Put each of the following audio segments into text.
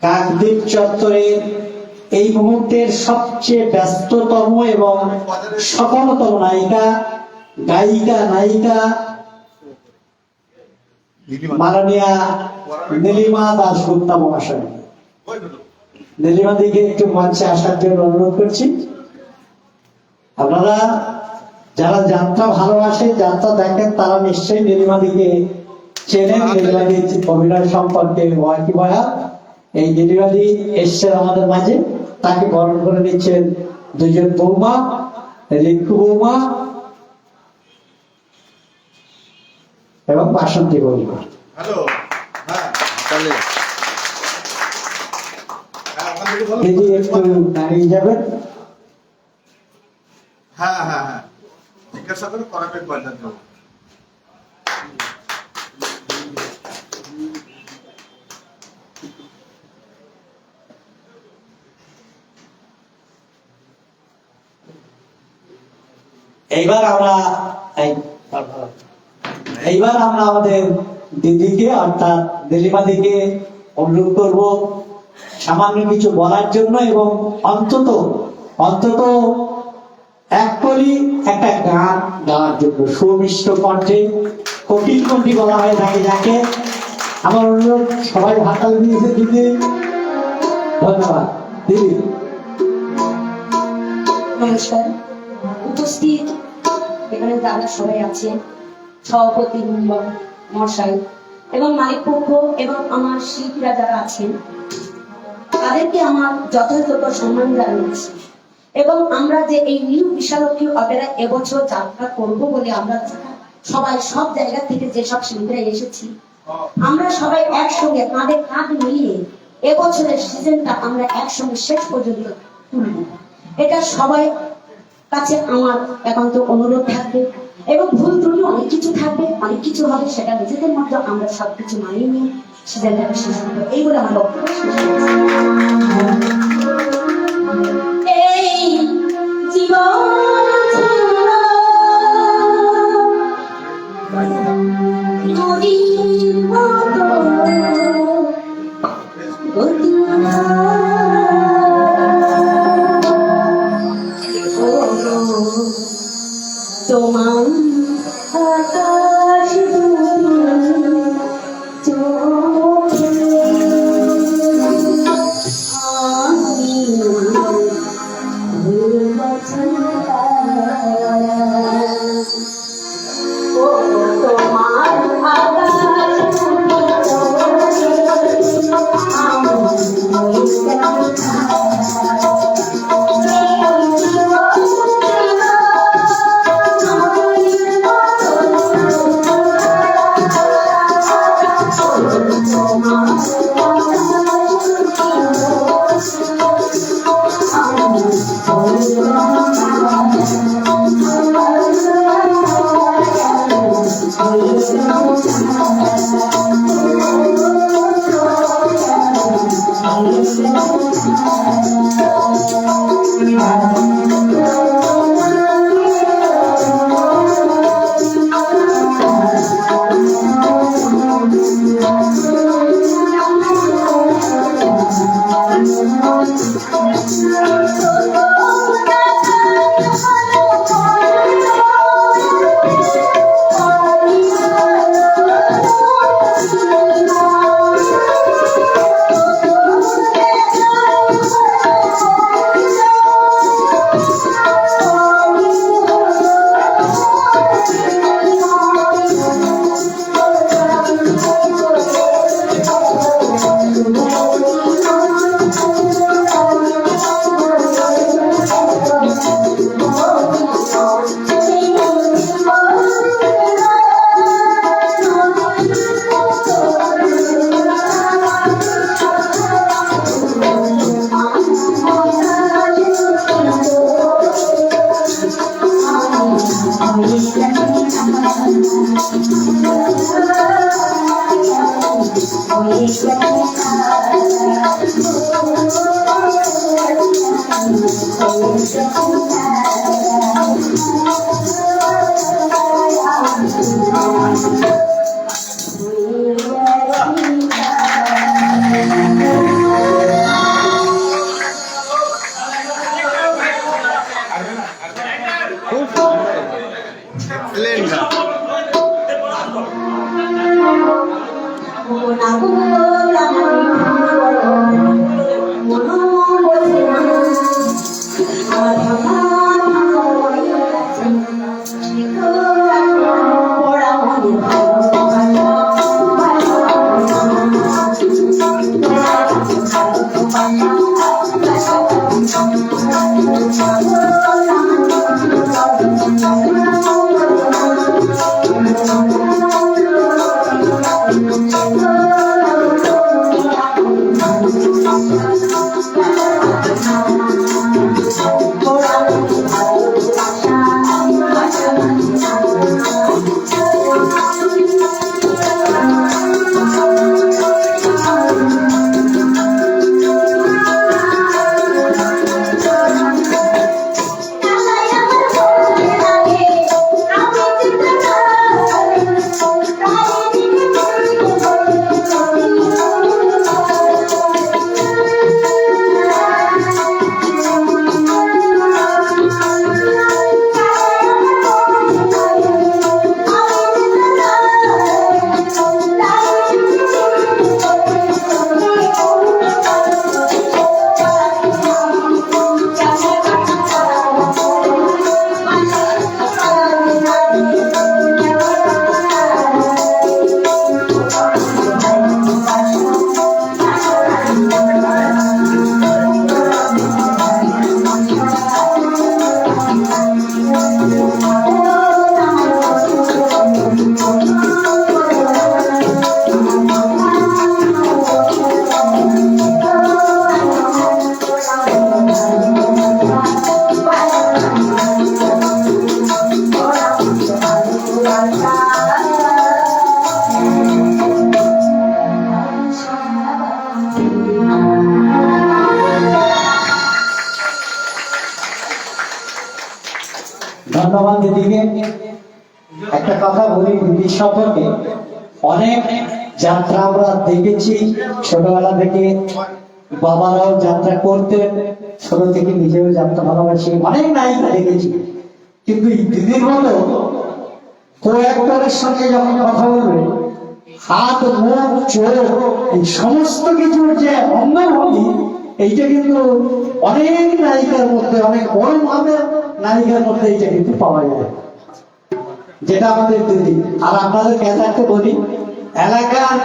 কাকদ্বীপ চত্বরের এই মুহূর্তের সবচেয়ে ব্যস্ততম এবং সফলতম নায়িকা গায়িকা নায়িকা মাননীয়া নীলিমা দাসগুপ্তা মহাশয়। নীলিমা দিকে একটু মঞ্চে আসার জন্য অনুরোধ করছি। আপনারা যারা যাত্রা ভালোবাসে যাত্রা দেখেন তারা নিশ্চয়ই নীলিমা দিকে চেনেন। নীলিমাদি অভিনয় সম্পর্কে ওয়াকি বয়া এই নীলিমাদি এসছেন আমাদের মাঝে তাকে বরণ করে নিচ্ছেন দুজন বৌমা রিঙ্কু বৌমা এবং বাসন্তী বৌমা। হ্যালো হ্যাঁ হ্যাঁ ওখান থেকে বলো। দিদি একটু দাঁড়িয়ে যাবেন। হ্যাঁ হ্যাঁ হ্যাঁ। জিজ্ঞাসা করে করাবে কয়টা দেবো এইবার আমরা এইবার আমরা আমাদের দিদিকে অর্থাৎ দিদিমাদিকে অনুরোধ করব সামান্য কিছু বলার জন্য এবং অন্তত অন্তত এক কলি একটা গান গাওয়ার জন্য, সুমিষ্ট কণ্ঠে কঠিন কণ্ঠী বলা হয়ে থাকে যাকে। আমার অনুরোধ, সবাই হাতাল দিয়েছে দিদি। ধন্যবাদ। দিদি। উপস্থিত এখানে যারা সবাই আছেন সভাপতি মশাই এবং মালিক পক্ষ এবং আমার শিল্পীরা যারা আছেন, তাদেরকে আমার যথাযথ সম্মান জানিয়েছি এবং আমরা যে এই নিউ বিশালক্ষী অপেরা এবছর যাত্রা করব বলে আমরা সবাই সব জায়গা থেকে যেসব শিল্পীরা এসেছি, আমরা সবাই একসঙ্গে কাঁধে কাঁধ মিলিয়ে এবছরের সিজনটা আমরা একসঙ্গে শেষ পর্যন্ত তুলব। এটা সবাই কাছে আমার একান্ত অনুরোধ থাকবে এবং ভুল ত্রুটি অনেক কিছু থাকবে, অনেক কিছু হবে, সেটা নিজেদের মধ্যে আমরা সবকিছু মানিয়ে নিই সিজনটাকে শেষ করব। এই বলে আমার বক্তব্য এই জীবন সম্পর্কে অনেক যাত্রা আমরা দেখেছি। ছোটবেলা থেকে বাবারাও যাত্রা করতেন, ছোট থেকে নিজেও যাত্রা ভালোবাসি। অনেক নায়িকা দেখেছি। কিন্তু দিদির মতো কো অ্যাক্টরের সঙ্গে যখন কথা বলবে, হাত, মুখ, চোখ, এই সমস্ত কিছুর যে অঙ্গভঙ্গি, এইটা কিন্তু অনেক নায়িকার মধ্যে, অনেক বড় মাপের নায়িকার মধ্যে এইটা কিন্তু পাওয়া যায়। যেটা আমাদের দিদি। আর আপনাদের ক্যাটারকে বলি, এলাকার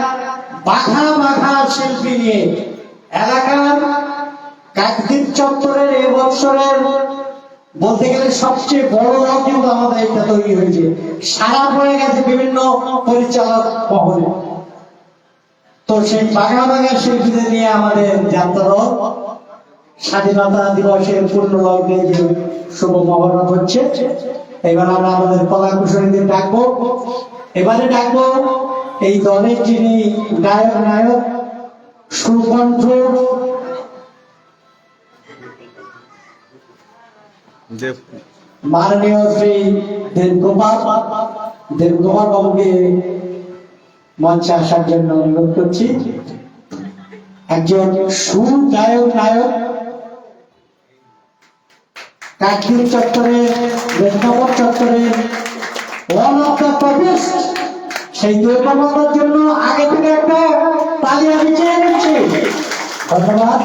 বাঘা বাঘা শিল্পী নিয়ে এলাকার কাকদ্বীপ চত্বরের এ বছরের বলতে গেলে সবচেয়ে বড় রথ কিন্তু আমাদের এটা তৈরি হয়েছে। সারা পড়ে গেছে বিভিন্ন পরিচালক মহলে তো সেই বাঘা বাঘা শিল্পীদের নিয়ে আমাদের যাত্রা স্বাধীনতা দিবসের পূর্ণ লগ্নে যে শুভ মহরত হচ্ছে এবার আমরা আমাদের কলা কুশলীদের ডাকবো। এবারে ডাকবো এই দলের যিনি গায়ক নায়ক সুকণ্ঠ। দেব। মাননীয় শ্রী দেবকুমার দেবকুমার বাবুকে মঞ্চে আসার জন্য অনুরোধ করছি। একজন সুগায়ক নায়ক কাকদ্বীপ চত্বরে রেখনগর চত্বরে ওয়ান অফ দ্য টপিস্ট জন্য আগে থেকে একটা তালি আমি চেয়ে নিচ্ছি। ধন্যবাদ।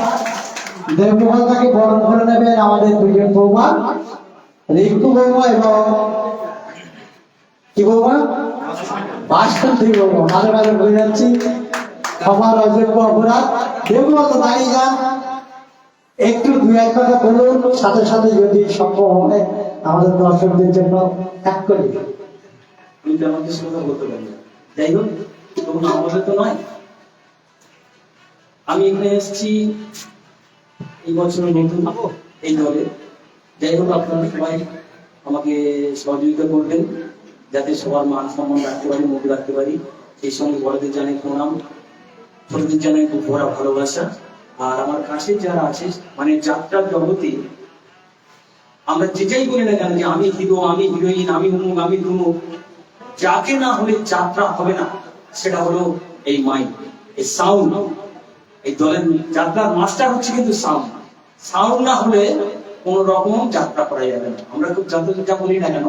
তাকে বরণ করে নেবেন আমাদের দুজন বৌমা, রিঙ্কু বৌমা এবং কি বৌমা? বাসন্তী বৌমা। মাঝে মাঝে ভুলে যাচ্ছি। আমার অযোগ্য অপরাধ। দেবকুমার তো দাঁড়িয়ে যান একটু দু এক কথা বলুন, সাথে সাথে যদি সম্ভব হয়। আমাদের দর্শকদের জন্য এক করি। যাই হোক তবু আমাদের তো নয়। আমি এখানে এসেছি এই বছর নতুন এই দলে। যাই হোক, আপনারা সবাই আমাকে সহযোগিতা করবেন, যাতে সবার মান সম্মান রাখতে পারি, মুখ রাখতে পারি। সেই সঙ্গে বড়দের জানাই প্রণাম। ছোটদের জানাই খুব বড় ভালোবাসা। আর আমার কাছে যারা আছে মানে যাত্রার জগতে আমরা যেটাই বলি না কেন যে আমি হিরো, আমি হিরোইন, আমি উমুক আমি ধুমুক, যাকে না হলে যাত্রা হবে না, সেটা হলো এই মাইক এই সাউন্ড এই দলের যাত্রার মাস্টার হচ্ছে কিন্তু সাউন্ড সাউন্ড না হলে কোন রকম যাত্রা করা যাবে না। আমরা খুব যত বলি না কেন,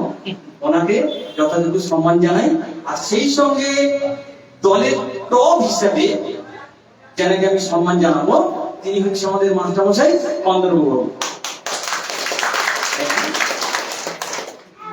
ওনাকে যথাযথ সম্মান জানাই, আর সেই সঙ্গে দলের টপ হিসাবে যাকে আমি সম্মান জানাব, তিনি হচ্ছে আমাদের মাস্টারমশাই কন্দর্প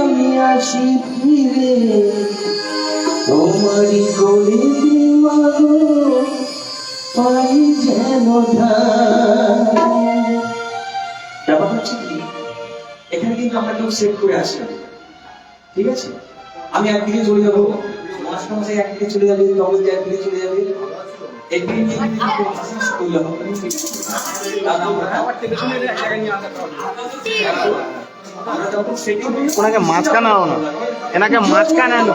আমি আসি ফিরে। তোমারই গলে দিওয়াগো পাই যেন ব্যাপার হচ্ছে কি এখানে কিন্তু আমরা কেউ সেট করে আসি ঠিক আছে? আমি একদিকে চলে যাব। মাস্টারমশাই একদিকে চলে যাবে, তবে একদিকে চলে যাবে। একদিকে ওনাকে মাঝখানে আনো এনাকে মাঝখানে আনো।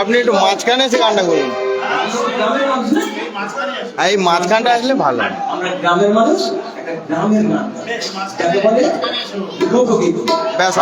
আপনি একটু মাঝখানে এসে গানটা করুন এই মাঝখানটা আসলে ভালো। আমরা গ্রামের মানুষ গ্রামের ব্যাস